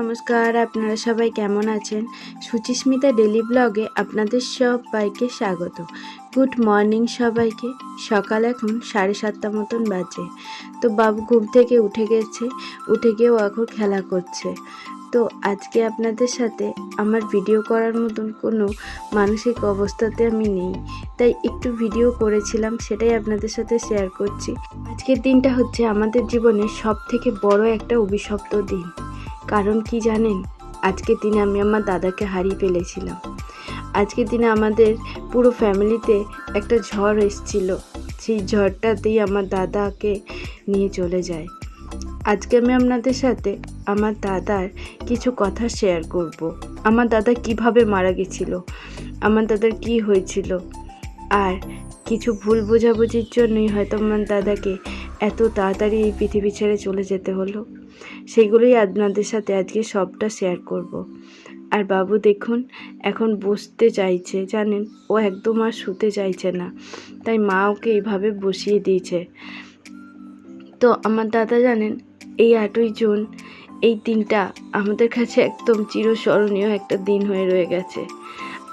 নমস্কার, আপনারা সবাই কেমন আছেন? সুচিস্মিতা ডেলি ব্লগে আপনাদের সবাইকে স্বাগত। গুড মর্নিং সবাইকে। সকাল এখন সাড়ে সাতটা মতন বাজে। তো বাবু ঘুম থেকে উঠে গেছে, উঠে গিয়েও এখন খেলা করছে। তো আজকে আপনাদের সাথে আমার ভিডিও করার মতন কোনো মানসিক অবস্থাতে আমি নেই। তাই একটু ভিডিও করেছিলাম, সেটাই আপনাদের সাথে শেয়ার করছি। আজকের দিনটা হচ্ছে আমাদের জীবনের সব থেকে বড় একটা অভিশপ্ত দিন। কারণ কি জানেন? আজকের দিনে আমি আমার দাদাকে হারিয়ে ফেলেছিলাম। আজকের দিনে আমাদের পুরো ফ্যামিলিতে একটা ঝড় এসেছিল। সেই ঝড়টাতেই আমার দাদাকে নিয়ে চলে যায়। আজকে আমি আপনাদের সাথে আমার দাদার কিছু কথা শেয়ার করব। আমার দাদা কীভাবে মারা গেছিল? আমার দাদার কি হয়েছিল? আর কিছু ভুল বোঝাবুঝির জন্যই হয়তো আমার দাদাকে এত তাড়াতাড়ি এই পৃথিবী ছেড়ে চলে যেতে হলো। সেগুলোই আপনাদের সাথে আজকে সবটা শেয়ার করব। আর বাবু দেখুন, এখন বসতে চাইছে, জানেন? ও একদম আর শুতে চাইছে না। তাই মা ওকে এইভাবে বসিয়ে দিয়েছে। তো আমার দাদা জানেন, এই আটই জুন, এই দিনটা আমাদের কাছে একদম চিরস্মরণীয় একটা দিন হয়ে রয়ে গেছে।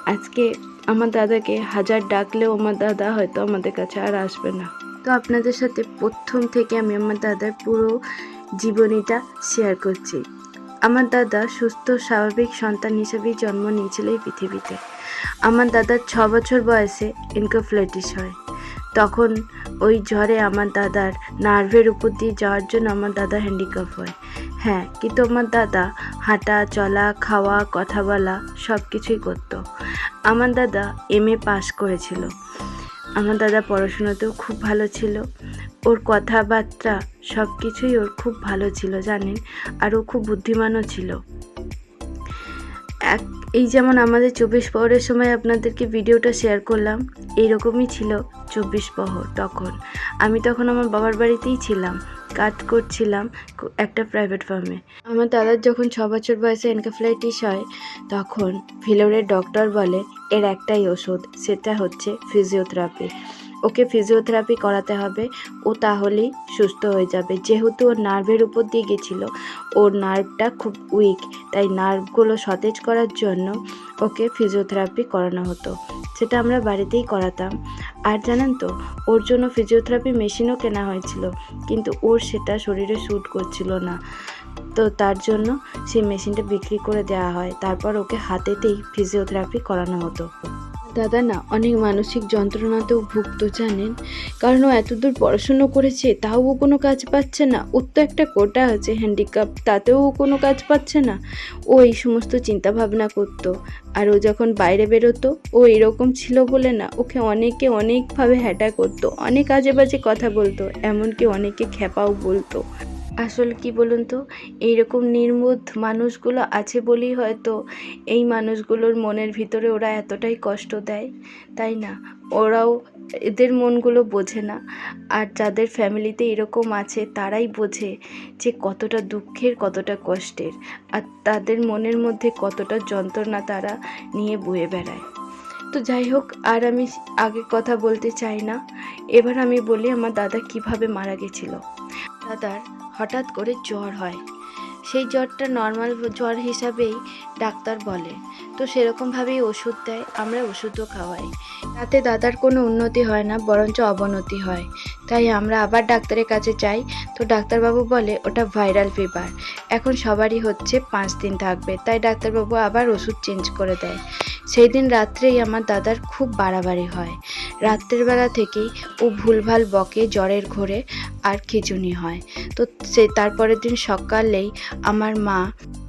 আজকে আমার দাদাকে হাজার ডাকলেও আমার দাদা হয়তো আমাদের কাছে আর আসবে না। তো আপনাদের সাথে প্রথম থেকে আমি আমার দাদার পুরো জীবনীটা শেয়ার করছি। আমার দাদা সুস্থ, স্বাভাবিক সন্তান হিসেবেই জন্ম নিয়েছিল এই পৃথিবীতে। আমার দাদার ছ বছর বয়সে ইনকোফ্লেটিস হয়। তখন ওই ঝড়ে আমার দাদার নার্ভের উপর দিয়ে যাওয়ার জন্য আমার দাদা হ্যান্ডিক্যাপ হয়। হ্যাঁ কিন্তু আমার দাদা হাঁটা, চলা, খাওয়া, কথা বলা সব কিছুই করতো। আমার দাদা এম এ পাস করেছিল। আমার দাদা পড়াশোনাতেও খুব ভালো ছিল। ওর কথাবার্তা সব কিছুই ওর খুব ভালো ছিল জানেন, আর ও খুব বুদ্ধিমানও ছিল। এক, এই যেমন আমাদের চব্বিশ পহরের সময় আপনাদেরকে ভিডিওটা শেয়ার করলাম এইরকমই ছিল চব্বিশ পহর তখন। আমি তখন আমার বাবার বাড়িতেই ছিলাম, কাজ করছিলাম একটা প্রাইভেট ফার্মে আমার দাদার যখন ছ বছর বয়সে এনকাফ্লাইটিস হয়, তখন ফিলোরের ডক্টর বলে, এর একটাই ওষুধ, সেটা হচ্ছে ফিজিওথেরাপি ওকে ফিজিওথেরাপি করাতে হবে, ও তাহলেই সুস্থ হয়ে যাবে। যেহেতু ওর নার্ভের উপর দিয়ে গেছিল, ওর নার্ভটা খুব উইক তাই নার্ভগুলো সতেজ করার জন্য ওকে ফিজিওথেরাপি করানো হতো। সেটা আমরা বাড়িতেই করাতাম। আর জানেন তো, ওর জন্য ফিজিওথেরাপি মেশিনও কেনা হয়েছিল, কিন্তু ওর সেটা শরীরে শ্যুট করছিল না। তো তার জন্য সেই মেশিনটা বিক্রি করে দেওয়া হয়। তারপর ওকে হাতেতেই ফিজিওথেরাপি করানো হতো। দাদা না অনেক মানসিক যন্ত্রণাতেও ভুগতো জানেন। কারণ ও এতদূর পড়াশুনো করেছে, তাও ও কোনো কাজ পাচ্ছে না। ওর তো একটা কোটা আছে হ্যান্ডিক্যাপ তাতেও ও কোনো কাজ পাচ্ছে না। ও এই সমস্ত চিন্তা ভাবনা করতো। আর ও যখন বাইরে বেরোতো, ও এরকম ছিল বলে না, ওকে অনেকে অনেকভাবে হ্যাটা করতো, অনেক আজে বাজে কথা বলতো, এমনকি অনেকে খ্যাপাও বলতো। আসলে কি বলুন তো, এইরকম নির্মোধ মানুষগুলো আছে বলেই হয়তো এই মানুষগুলোর মনের ভিতরে ওরা এতটাই কষ্ট দেয়, তাই না? ওরাও এদের মনগুলো বোঝে না। আর যাদের ফ্যামিলিতে এরকম আছে, তারাই বোঝে যে কতটা দুঃখের, কতটা কষ্টের। আর তাদের মনের মধ্যে কতটা যন্ত্রণা তারা নিয়ে বয়ে বেড়ায়। তো যাই হোক, আর আমি আগে কথা বলতে চাই না। এবার আমি বলি আমার দাদা কীভাবে মারা গেছিল। দাদার হঠাৎ করে জ্বর হয়। সেই জ্বরটা নর্মাল জ্বর হিসাবেই ডাক্তার বলে। তো সেরকমভাবেই ওষুধ দেয়, আমরা ওষুধও খাওয়াই। তাতে দাদার কোনো উন্নতি হয় না, বরঞ্চ অবনতি হয়। তাই আমরা আবার ডাক্তারের কাছে যাই। তো ডাক্তারবাবু বলে, ওটা ভাইরাল ফিভার এখন সবারই হচ্ছে পাঁচ দিন থাকবে। তাই ডাক্তারবাবু আবার ওষুধ চেঞ্জ করে দেয়। সেই দিন রাত্রেই আমার দাদার খুব বাড়াবাড়ি হয়। রাত্রের বেলা থেকেই ও ভুলভাল বকে জ্বরের ঘোরে আর খিচুনি হয়। তো সে তারপরের দিন সকালেই আমার মা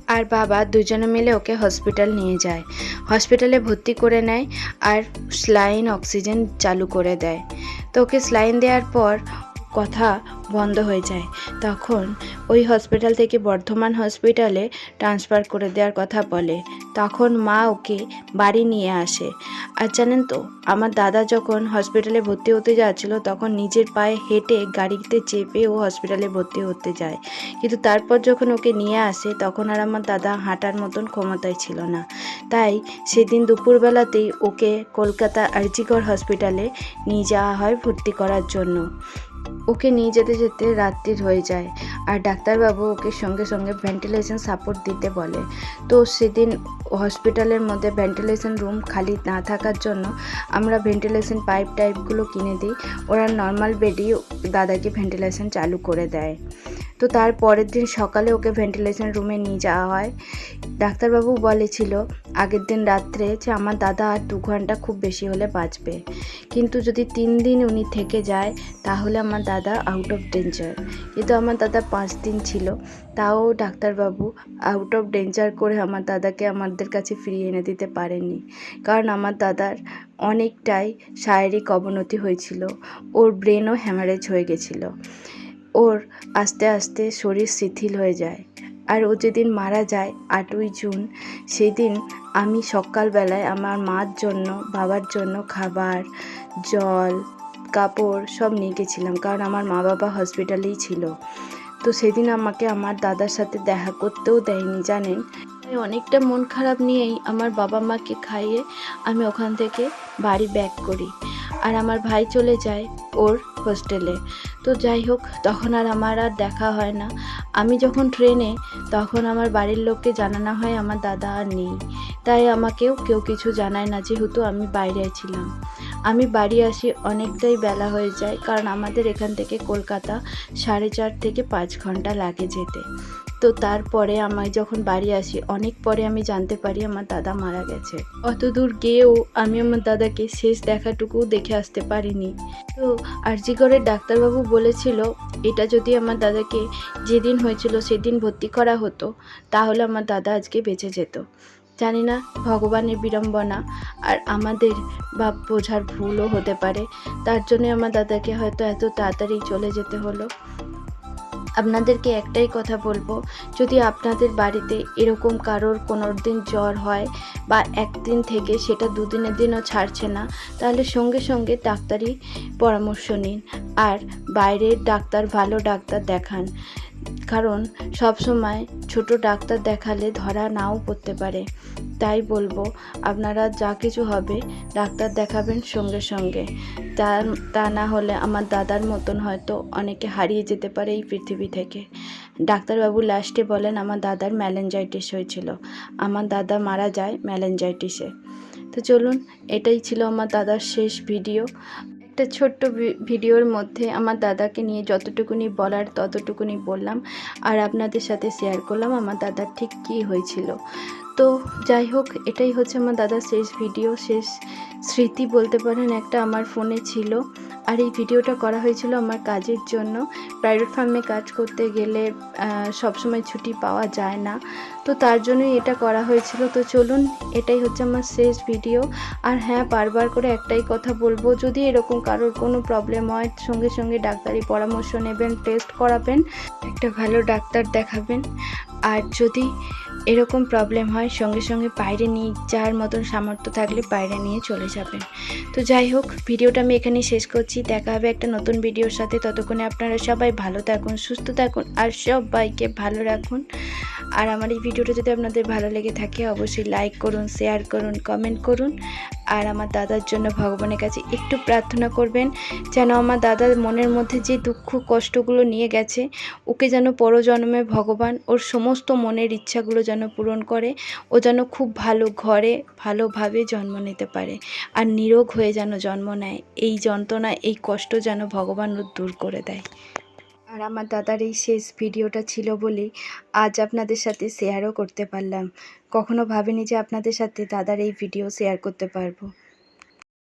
আর বাবা দুজনে মিলে ওকে হসপিটাল নিয়ে যায়। হসপিটালে ভর্তি করে নেয় আর স্লাইন অক্সিজেন চালু করে দেয়। তো ওকে স্লাইন দেওয়ার পর কথা বন্ধ হয়ে যায়। তখন ওই হসপিটাল থেকে বর্ধমান হসপিটালে ট্রান্সফার করে দেওয়ার কথা বলে। তখন মা ওকে বাড়ি নিয়ে আসে। আর জানেন তো, আমার দাদা যখন হসপিটালে ভর্তি হতে যাচ্ছিল, তখন নিজের পায়ে হেঁটে গাড়িতে চেপে ও হসপিটালে ভর্তি হতে যায়। কিন্তু তারপর যখন ওকে নিয়ে আসে, তখন আর আমার দাদা হাঁটার মতন ক্ষমতায় ছিল না। তাই সেদিন দুপুরবেলাতেই ওকে কলকাতা আরজিকর হসপিটালে নিয়ে যাওয়া হয় ভর্তি করার জন্য। ওকে নিয়ে যেতে যেতে রাত্রির হয়ে যায় আর ডাক্তারবাবু ওকে সঙ্গে সঙ্গে ভেন্টিলেশন সাপোর্ট দিতে বলে। তো সেদিন হসপিটালের মধ্যে ভেন্টিলেশন রুম খালি না থাকার জন্য আমরা ভেন্টিলেশন পাইপ টাইপগুলো কিনে দিই। ওরা নর্মাল বেডই দাদাকে ভেন্টিলেশন চালু করে দেয়। তো তার পরের দিন সকালে ওকে ভেন্টিলেশন রুমে নিয়ে যাওয়া হয়। ডাক্তারবাবু বলেছিল আগের দিন রাত্রে যে আমার দাদা আর দু ঘণ্টা খুব বেশি হলে বাঁচবে। কিন্তু যদি তিন দিন উনি থেকে যায়, তাহলে আমার দাদা আউট অফ ডেঞ্জার কিন্তু আমার দাদা পাঁচ দিন ছিল। তাও ডাক্তারবাবু আউট অফ ডেঞ্জার করে আমার দাদাকে আমাদের কাছে ফিরিয়ে এনে দিতে পারেননি। কারণ আমার দাদার অনেকটাই শারীরিক অবনতি হয়েছিল। ওর ব্রেনও হ্যামারেজ হয়ে গেছিল। ওর আস্তে আস্তে শরীর শিথিল হয়ে যায়। আর ও যেদিন মারা যায় আটই জুন, সেদিন আমি সকালবেলায় আমার মার জন্য, বাবার জন্য খাবার, জল, কাপড় সব নিয়ে গেছিলাম। কারণ আমার মা বাবা হসপিটালেই ছিল। তো সেদিন আমাকে আমার দাদার সাথে দেখা করতেও দেয়নি, জানেন? অনেকটা মন খারাপ নিয়েই আমার বাবা মাকে খাইয়ে আমি ওখান থেকে বাড়ি ব্যাক করি। আর আমার ভাই চলে যায় ওর হোস্টেলে। তো যাই হোক, তখন আর আমার আর দেখা হয় না। আমি যখন ট্রেনে, তখন আমার বাড়ির লোককে জানানো হয় আমার দাদা আর নেই। তাই আমাকেও কেউ কিছু জানায় না, যেহেতু আমি বাইরে ছিলাম। আমি বাড়ি আসি অনেকটাই বেলা হয়ে যায়, কারণ আমাদের এখান থেকে কলকাতা সাড়ে চার থেকে পাঁচ ঘণ্টা লাগে যেতে। তো তারপরে আমি যখন বাড়ি আসি, অনেক পরে আমি জানতে পারি আমার দাদা মারা গেছে। অত দূর গিয়েও আমি আমার দাদাকে শেষ দেখাটুকুও দেখে আসতে পারিনি। তো আরজিগড়ের ডাক্তারবাবু বলেছিল, এটা যদি আমার দাদাকে যেদিন হয়েছিল সেদিন ভর্তি করা হতো, তাহলে আমার দাদা আজকে বেঁচে যেত। জানি না, ভগবানের বিড়ম্বনা আর আমাদের বা বোঝার ভুলও হতে পারে। তার জন্য আমার দাদাকে হয়তো এত তাড়াতাড়ি চলে যেতে হলো। আপনাদেরকে একটাই কথা বলব, যদি আপনাদের বাড়িতে এরকম কারোর কোনো দিন জ্বর হয় বা একদিন থেকে সেটা দুদিনের দিনও ছাড়ছে না, তাহলে সঙ্গে সঙ্গে ডাক্তারি পরামর্শ নিন আর বাইরের ডাক্তার ভালো ডাক্তার দেখান। কারণ সব সময় ছোট ডাক্তার দেখালে ধরা নাও পড়তে পারে। তাই বলব, আপনারা যা কিছু হবে, ডাক্তার দেখাবেন সঙ্গে সঙ্গে। তা তা না হলে আমার দাদার মতন হয়তো অনেকে হারিয়ে যেতে পারে এই পৃথিবী থেকে। ডাক্তারবাবু লাস্টে বলেন, আমার দাদার ম্যালেঞ্জাইটিস হয়েছিল। আমার দাদা মারা যায় ম্যালেঞ্জাইটিসে তো চলুন, এটাই ছিল আমার দাদার শেষ ভিডিও। একটা ছোট্ট ভিডিওর মধ্যে আমার দাদাকে নিয়ে যতটুকুনি বলার ততটুকুনি বললাম আর আপনাদের সাথে শেয়ার করলাম আমার দাদার ঠিক কী হয়েছিল। তো যাই হোক, এটাই হচ্ছে আমার দাদার শেষ ভিডিও, শেষ স্মৃতি বলতে পারেন একটা আমার ফোনে ছিল আর এই ভিডিওটা করা হয়েছিল আমার কাজের জন্য। প্রাইভেট ফার্মে কাজ করতে গেলে সবসময় ছুটি পাওয়া যায় না। তো তার জন্যই এটা করা হয়েছিল। তো চলুন, এটাই হচ্ছে আমার শেষ ভিডিও। আর হ্যাঁ বারবার করে একটাই কথা বলব, যদি এরকম কারোর কোনো প্রবলেম হয়, সঙ্গে সঙ্গে ডাক্তারি পরামর্শ নেবেন টেস্ট করাবেন, একটা ভালো ডাক্তার দেখাবেন। আর যদি এরকম প্রবলেম হয়, সঙ্গে সঙ্গে বাইরে নিয়ে যাওয়ার মতন সামর্থ্য থাকলে বাইরে নিয়ে চলে যাবেন। তো যাই হোক, ভিডিওটা আমি এখানেই শেষ করছি। দেখা হবে একটা নতুন ভিডিওর সাথে। ততক্ষণে আপনারা সবাই ভালো থাকুন, সুস্থ থাকুন আর সবাইকে ভালো রাখুন। আর আমার এই ভিডিওটা যদি আপনাদের ভালো লেগে থাকে, অবশ্যই লাইক করুন শেয়ার করুন কমেন্ট করুন। আর আমার দাদার জন্য ভগবানের কাছে একটু প্রার্থনা করবেন যেন আমার দাদার মনের মধ্যে যে দুঃখ কষ্টগুলো নিয়ে গেছে, ওকে যেন পরজন্মে ভগবান ওর সমস্ত মনের ইচ্ছাগুলো যেন পূরণ করে, ও যেন খুব ভালো ঘরে ভালোভাবে জন্ম নিতে পারে আর নিরোগ হয়ে যেন জন্ম নেয়। এই যন্ত্রণা, এই কষ্ট যেন ভগবান ওর দূর করে দেয়। আর আমার দাদার এই শেষ ভিডিওটা ছিল বলেই আজ আপনাদের সাথে শেয়ারও করতে পারলাম। কখনো ভাবিনি যে আপনাদের সাথে দাদার এই ভিডিও শেয়ার করতে পারব।